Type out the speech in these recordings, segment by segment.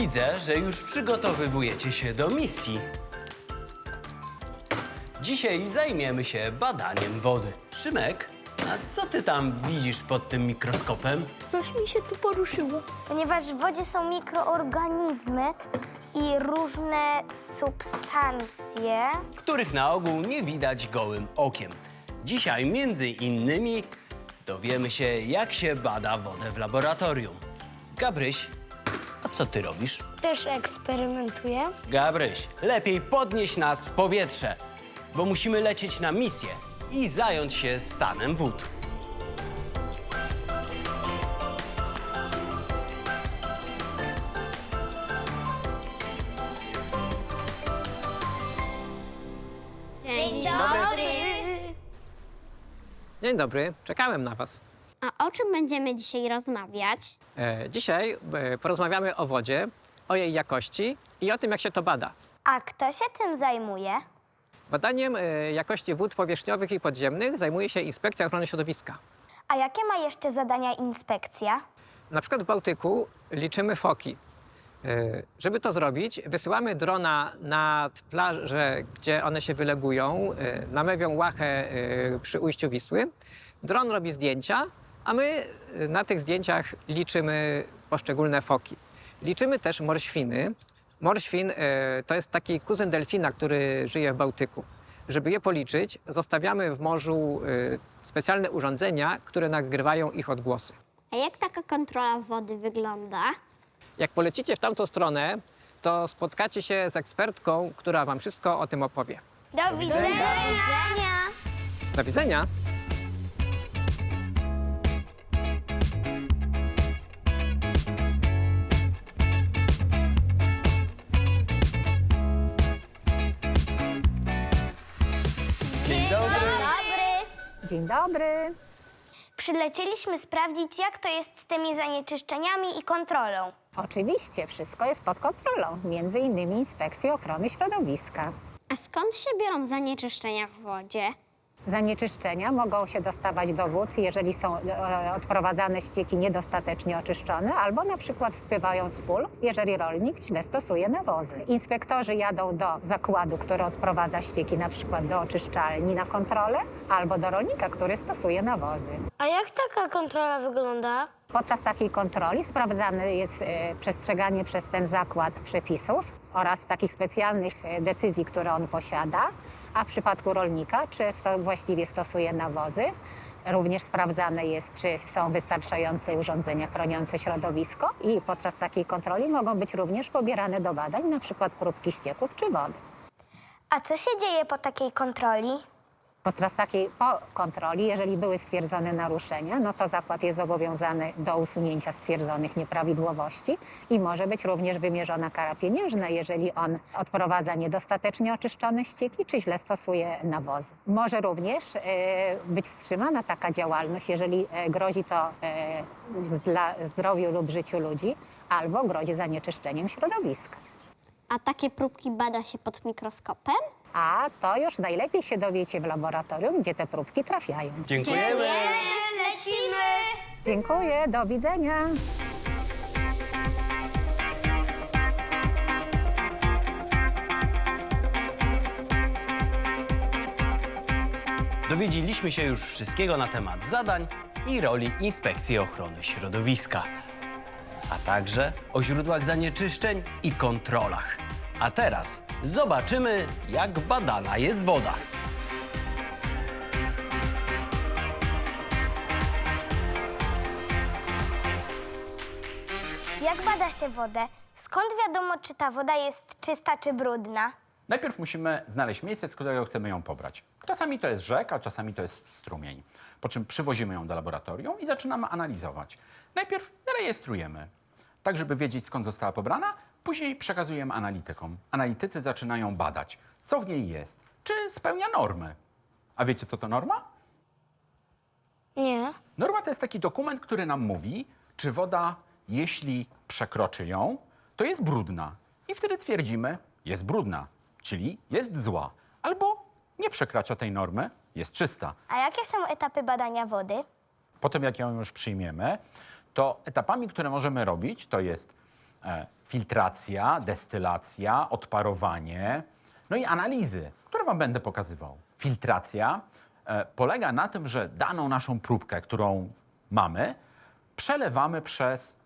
Widzę, że już przygotowywujecie się do misji. Dzisiaj zajmiemy się badaniem wody. Szymek, a co ty tam widzisz pod tym mikroskopem? Coś mi się tu poruszyło. Ponieważ w wodzie są mikroorganizmy i różne substancje. których na ogół nie widać gołym okiem. Dzisiaj między innymi dowiemy się, jak się bada wodę w laboratorium. Gabryś, a co ty robisz? Też eksperymentuję. Gabryś, lepiej podnieś nas w powietrze, bo musimy lecieć na misję i zająć się stanem wód. Dzień dobry. Dzień dobry, czekałem na Was. A o czym będziemy dzisiaj rozmawiać? E, dzisiaj e, porozmawiamy o wodzie, o jej jakości i o tym, jak się to bada. A kto się tym zajmuje? Badaniem e, jakości wód powierzchniowych i podziemnych zajmuje się Inspekcja Ochrony Środowiska. A jakie ma jeszcze zadania inspekcja? Na przykład w Bałtyku liczymy foki. E, Żeby to zrobić, wysyłamy drona nad plażę, gdzie one się wylegują, e, na mewią łachę e, przy ujściu Wisły. Dron robi zdjęcia, a my e, na tych zdjęciach liczymy poszczególne foki. Liczymy też morświny. Morświn e, to jest taki kuzyn delfina, który żyje w Bałtyku. Żeby je policzyć, zostawiamy w morzu e, specjalne urządzenia, które nagrywają ich odgłosy. A jak taka kontrola wody wygląda? Jak polecicie w tamtą stronę, to spotkacie się z ekspertką, która wam wszystko o tym opowie. Do, widzenia. Do widzenia! Dzień Dzień dobry. Przylecieliśmy sprawdzić, jak to jest z tymi zanieczyszczeniami i kontrolą. Oczywiście, wszystko jest pod kontrolą, między innymi Inspekcji Ochrony Środowiska. A skąd się biorą zanieczyszczenia w wodzie? Zanieczyszczenia mogą się dostawać do wód, jeżeli są e, odprowadzane ścieki niedostatecznie oczyszczone, albo na przykład spływają z pól, jeżeli rolnik źle stosuje nawozy. Inspektorzy jadą do zakładu, który odprowadza ścieki na przykład do oczyszczalni na kontrolę, albo do rolnika, który stosuje nawozy. A jak taka kontrola wygląda? Podczas takiej kontroli sprawdzane jest e, przestrzeganie przez ten zakład przepisów oraz takich specjalnych e, decyzji, które on posiada, a w przypadku rolnika, czy właściwie stosuje nawozy. Również sprawdzane jest, czy są wystarczające urządzenia chroniące środowisko i podczas takiej kontroli mogą być również pobierane do badań, przykład próbki ścieków czy wody. A co się dzieje po takiej kontroli? Podczas takiej po kontroli, jeżeli były stwierdzone naruszenia, no to zakład jest zobowiązany do usunięcia stwierdzonych nieprawidłowości i może być również wymierzona kara pieniężna, jeżeli on odprowadza niedostatecznie oczyszczone ścieki czy źle stosuje nawozy. Może również e, być wstrzymana taka działalność, jeżeli e, grozi to e, dla zdrowiu lub życiu ludzi albo grozi zanieczyszczeniem środowiska. A takie próbki bada się pod mikroskopem? A to już najlepiej się dowiecie w laboratorium, gdzie te próbki trafiają. Dziękujemy. Lecimy! Dziękuję, do widzenia. Dowiedzieliśmy się już wszystkiego na temat zadań i roli Inspekcji Ochrony Środowiska, a także o źródłach zanieczyszczeń i kontrolach. A teraz zobaczymy, jak badana jest woda. Jak bada się wodę? Skąd wiadomo, czy ta woda jest czysta czy brudna? Najpierw musimy znaleźć miejsce, z którego chcemy ją pobrać. Czasami to jest rzeka, czasami to jest strumień. Po czym przywozimy ją do laboratorium i zaczynamy analizować. Najpierw rejestrujemy, tak żeby wiedzieć skąd została pobrana, później przekazujemy analitykom. Analitycy zaczynają badać, co w niej jest, czy spełnia normy. A wiecie, co to norma? Nie. Norma to jest taki dokument, który nam mówi, czy woda, jeśli przekroczy ją, to jest brudna. I wtedy twierdzimy, jest brudna, czyli jest zła. Albo nie przekracza tej normy, jest czysta. A jakie są etapy badania wody? Potem, jak ją już przyjmiemy, to etapami, które możemy robić, to jest filtracja, destylacja, odparowanie, no i analizy, które Wam będę pokazywał. Filtracja e, polega na tym, że daną naszą próbkę, którą mamy, przelewamy przez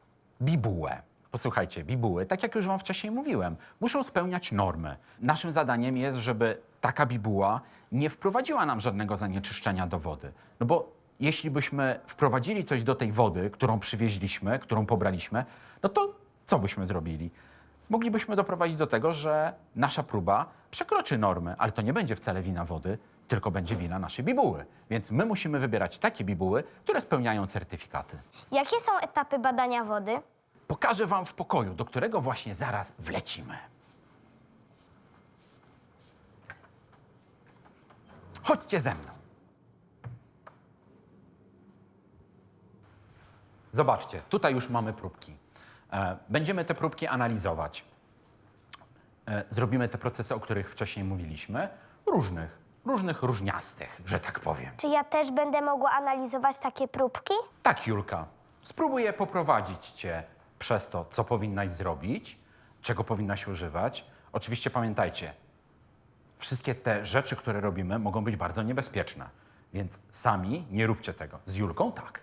bibułę. Posłuchajcie, bibuły, tak jak już Wam wcześniej mówiłem, muszą spełniać normy. Naszym zadaniem jest, żeby taka bibuła nie wprowadziła nam żadnego zanieczyszczenia do wody. No bo jeśli byśmy wprowadzili coś do tej wody, którą przywieźliśmy, którą pobraliśmy, no to co byśmy zrobili? Moglibyśmy doprowadzić do tego, że nasza próba przekroczy normy, ale to nie będzie wcale wina wody, tylko będzie wina naszej bibuły. Więc my musimy wybierać takie bibuły, które spełniają certyfikaty. Jakie są etapy badania wody? Pokażę Wam w pokoju, do którego właśnie zaraz wlecimy. Chodźcie ze mną. Zobaczcie, tutaj już mamy próbki. E, Będziemy te próbki analizować. E, Zrobimy te procesy, o których wcześniej mówiliśmy, różnych, różnych, różniastych, że tak powiem. Czy ja też będę mogła analizować takie próbki? Tak, Julka. Spróbuję poprowadzić cię przez to, co powinnaś zrobić, czego powinnaś używać. Oczywiście pamiętajcie, wszystkie te rzeczy, które robimy, mogą być bardzo niebezpieczne. Więc sami nie róbcie tego. Z Julką tak.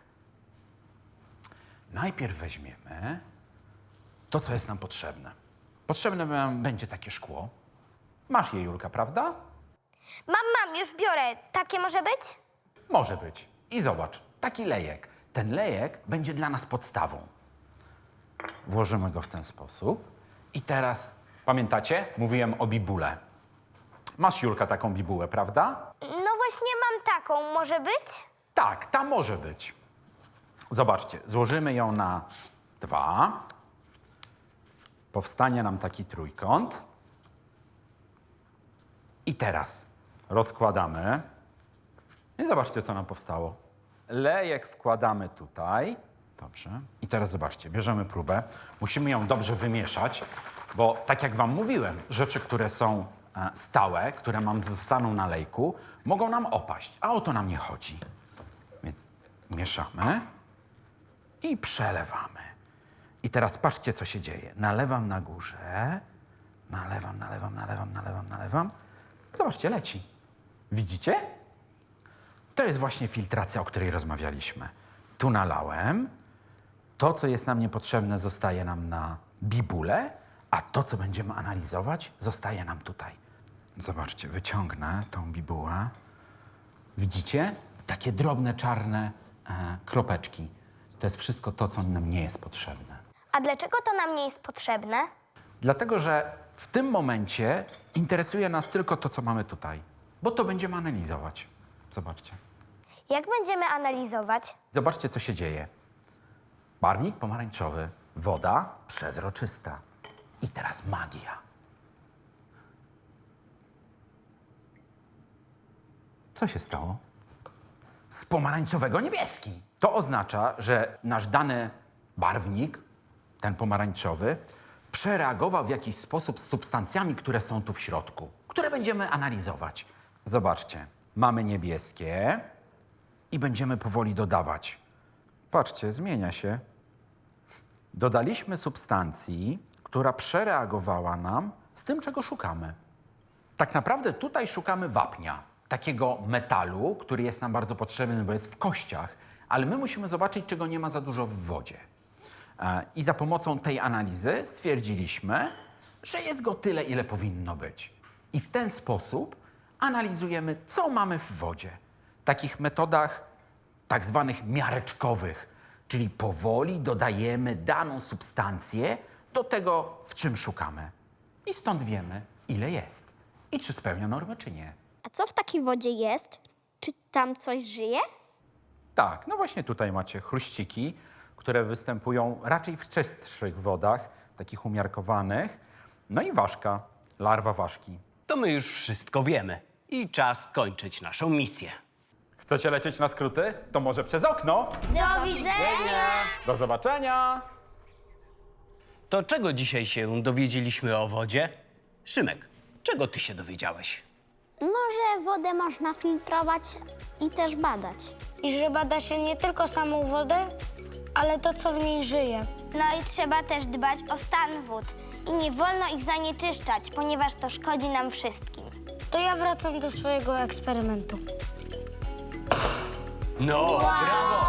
Najpierw weźmiemy to, co jest nam potrzebne. Potrzebne nam będzie takie szkło. Masz je, Julka, prawda? Mam, mam, już biorę. Takie może być? Może być. I zobacz, taki lejek. Ten lejek będzie dla nas podstawą. Włożymy go w ten sposób. I teraz, pamiętacie? Mówiłem o bibule. Masz, Julka, taką bibułę, prawda? No właśnie mam taką, może być? Tak, ta może być. Zobaczcie, złożymy ją na dwa. Powstanie nam taki trójkąt. I teraz rozkładamy. I zobaczcie, co nam powstało. Lejek wkładamy tutaj. Dobrze. I teraz zobaczcie, bierzemy próbę. Musimy ją dobrze wymieszać, bo tak jak Wam mówiłem, rzeczy, które są e, stałe, które nam zostaną na lejku, mogą nam opaść, a o to nam nie chodzi. Więc mieszamy i przelewamy. I teraz patrzcie, co się dzieje. Nalewam na górze, nalewam, nalewam, nalewam, nalewam, nalewam. Zobaczcie, leci. Widzicie? To jest właśnie filtracja, o której rozmawialiśmy. Tu nalałem, to, co jest nam niepotrzebne, zostaje nam na bibule, a to, co będziemy analizować, zostaje nam tutaj. Zobaczcie, wyciągnę tą bibułę. Widzicie? Takie drobne, czarne e, kropeczki. To jest wszystko to, co nam nie jest potrzebne. A dlaczego to nam nie jest potrzebne? Dlatego, że w tym momencie interesuje nas tylko to, co mamy tutaj, bo to będziemy analizować. Zobaczcie. Jak będziemy analizować? Zobaczcie, co się dzieje. Barwnik pomarańczowy, woda przezroczysta. I teraz magia. Co się stało? Z pomarańczowego niebieski. To oznacza, że nasz dany barwnik, ten pomarańczowy, przereagował w jakiś sposób z substancjami, które są tu w środku, które będziemy analizować. Zobaczcie, mamy niebieskie i będziemy powoli dodawać. Patrzcie, zmienia się. Dodaliśmy substancji, która przereagowała nam z tym, czego szukamy. Tak naprawdę tutaj szukamy wapnia, takiego metalu, który jest nam bardzo potrzebny, bo jest w kościach, ale my musimy zobaczyć, czego nie ma za dużo w wodzie. I za pomocą tej analizy stwierdziliśmy, że jest go tyle, ile powinno być. I w ten sposób analizujemy, co mamy w wodzie. Takich metodach tak zwanych miareczkowych, czyli powoli dodajemy daną substancję do tego, w czym szukamy. I stąd wiemy, ile jest i czy spełnia normę, czy nie. A co w takiej wodzie jest? Czy tam coś żyje? Tak, no właśnie tutaj macie chruściki, które występują raczej w czystszych wodach, takich umiarkowanych. No i ważka, larwa ważki. To my już wszystko wiemy. I czas kończyć naszą misję. Chcecie lecieć na skróty? To może przez okno. Do widzenia! Do zobaczenia! To czego dzisiaj się dowiedzieliśmy o wodzie? Szymek, czego ty się dowiedziałeś? No, że wodę można filtrować i też badać. I że bada się nie tylko samą wodę, Ale to, co w niej żyje. No i trzeba też dbać o stan wód. I nie wolno ich zanieczyszczać, ponieważ to szkodzi nam wszystkim. To ja wracam do swojego eksperymentu. No, brawo!